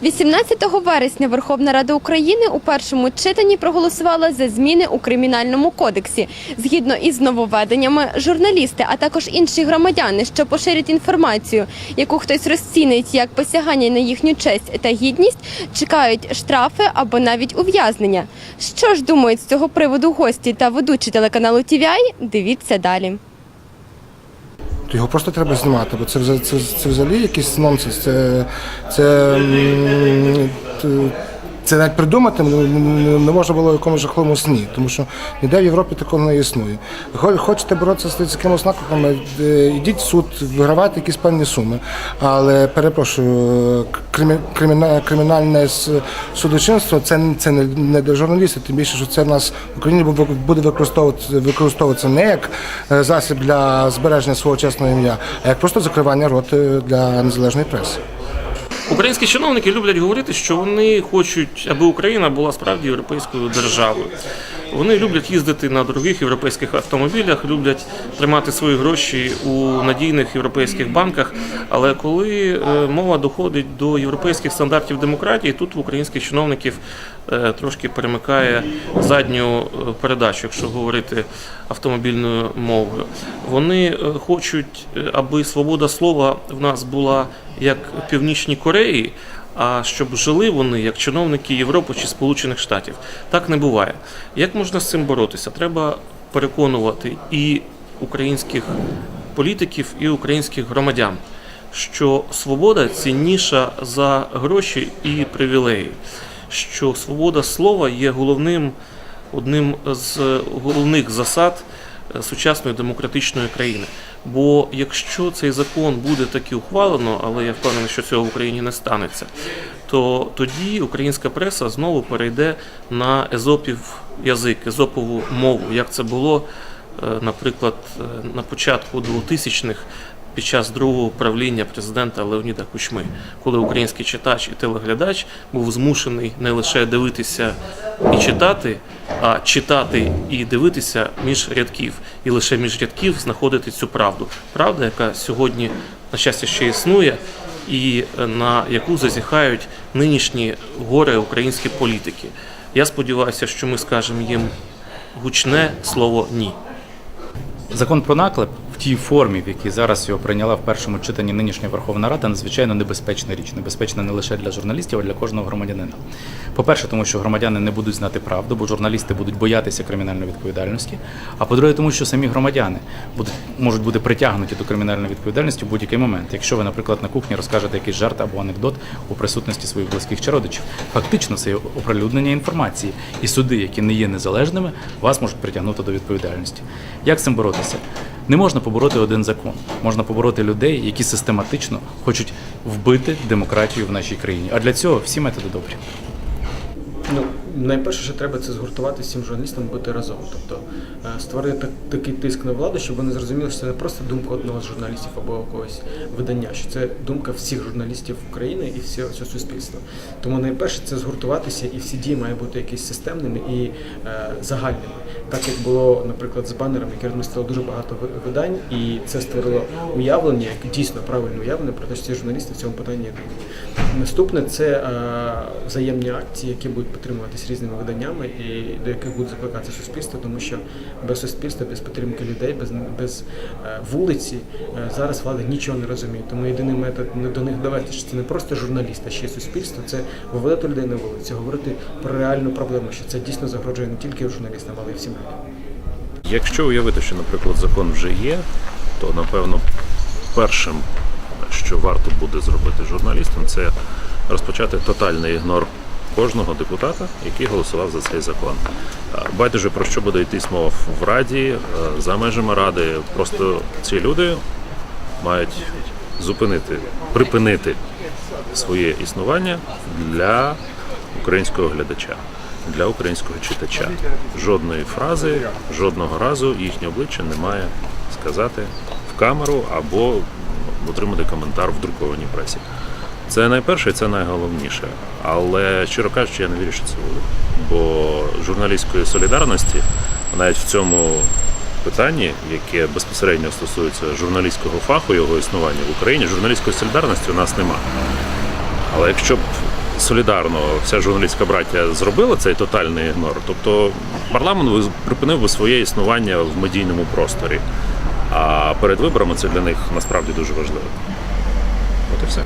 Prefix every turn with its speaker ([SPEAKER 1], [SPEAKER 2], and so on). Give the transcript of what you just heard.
[SPEAKER 1] 18 вересня Верховна Рада України у першому читанні проголосувала за зміни у кримінальному кодексі. Згідно із нововведеннями, журналісти, а також інші громадяни, що поширять інформацію, яку хтось розцінить як посягання на їхню честь та гідність, чекають штрафи або навіть ув'язнення. Що ж думають з цього приводу гості та ведучі телеканалу TVI? Дивіться далі.
[SPEAKER 2] То його просто треба знімати, бо це, це, це, це взагалі якийсь нонсенс. Це, це, т- це навіть придумати не- можна було в якомусь жахливому сні, тому що ніде в Європі такого не існує. Хо- Хочете боротися з якимось накликами, е, йдіть в суд, вигравайте якісь певні суми. Але перепрошую, кримі- криміна- кримінальне судочинство це, це не, для журналістів, тим більше, що це в нас в Україні буде використовуватися, використовуватися не як е, засіб для збереження свого чесного ім'я, а як просто закривання роту для незалежної преси.
[SPEAKER 3] Українські чиновники люблять говорити, що вони хочуть, аби Україна була справді європейською державою. Вони люблять їздити на дорогих європейських автомобілях, люблять тримати свої гроші у надійних європейських банках. Але коли е, мова доходить до європейських стандартів демократії, тут в українських чиновників е, трошки перемикає задню е, передачу, якщо говорити автомобільною мовою. Вони хочуть, аби свобода слова в нас була як в Північній Кореї, а щоб жили вони як чиновники Європи чи Сполучених Штатів. Так не буває. Як можна з цим боротися? Треба переконувати і українських політиків, і українських громадян, що свобода цінніша за гроші і привілеї, що свобода слова є головним одним з головних засад е, сучасної демократичної країни. Бо якщо цей закон буде таки ухвалено, але я впевнений, що цього в Україні не станеться, то тоді українська преса знову перейде на езопів язик, езопову мову, як це було, е, наприклад, е, на початку 2000-х під час другого правління президента Леоніда Кучми, коли український читач і телеглядач був змушений не лише дивитися і читати, а читати і дивитися між рядків, і лише між рядків знаходити цю правду. Правда, яка сьогодні, на щастя, ще існує, і е, на яку зазіхають нинішні горе українські політики. Я сподіваюся, що ми скажемо їм гучне слово ні.
[SPEAKER 4] Закон про наклеп тій формі, в якій зараз його прийняла в першому читанні нинішня Верховна Рада, надзвичайно небезпечна річ. Небезпечна не лише для журналістів, а для кожного громадянина. По-перше, тому що громадяни не будуть знати правду, бо журналісти будуть боятися кримінальної відповідальності. А по-друге, тому що самі громадяни будуть можуть бути притягнуті до кримінальної відповідальності в будь-який момент. Якщо ви, наприклад, на кухні розкажете якийсь жарт або анекдот у присутності своїх близьких чи родичів, фактично це оприлюднення інформації, і суди, які не є незалежними, вас можуть притягнути до відповідальності. Як з цим боротися? Не можна побороти один закон, можна побороти людей, які систематично хочуть вбити демократію в нашій країні. А для цього всі методи добрі.
[SPEAKER 5] Найперше, що треба, це згуртувати всім журналістам бути разом. Тобто е, створити так, такий тиск на владу, щоб вони зрозуміли, що це не просто думка одного з журналістів або якогось видання, що це думка всіх журналістів України і всього, суспільства. Тому найперше це згуртуватися, і всі дії мають бути якісь системними і е, загальними. Так як було, наприклад, з банерами, яке розмістило дуже багато видань, і це створило уявлення, дійсно правильне уявлення про те, що ці журналісти в цьому питанні винні. Наступне це е, взаємні акції, які будуть підтримуватись різними виданнями і до яких буде закликати суспільство, тому що без суспільства, без підтримки людей, без, без е, вулиці е, зараз влада нічого не розуміє. Тому єдиний метод не до них довести, що це не просто журналіст, а ще й суспільство, це виводити людей на вулиці, говорити про реальну проблему, що це дійсно загрожує не тільки журналістам, але й всім людям.
[SPEAKER 6] Якщо уявити, що, наприклад, закон вже є, то напевно першим, що варто буде зробити журналістам, це розпочати тотальний ігнор кожного депутата, який голосував за цей закон. Байдуже про що буде йтись мова в раді, е, за межами ради. Просто ці люди мають зупинити, припинити своє існування для українського глядача, для українського читача. Жодної фрази, жодного разу їхнє обличчя не має сказати в камеру або отримати коментар в друкованій пресі. Це найперше, і це найголовніше. Але щиро кажучи, я не вірю, що це буде. Бо журналістської солідарності навіть в цьому питанні, яке безпосередньо стосується журналістського фаху, його існування в Україні, журналістської солідарності у нас немає. Але якщо б солідарно вся журналістська браття зробила цей тотальний ігнор, тобто парламент припинив би своє існування в медійному просторі. А перед виборами це для них насправді дуже важливо. От і все.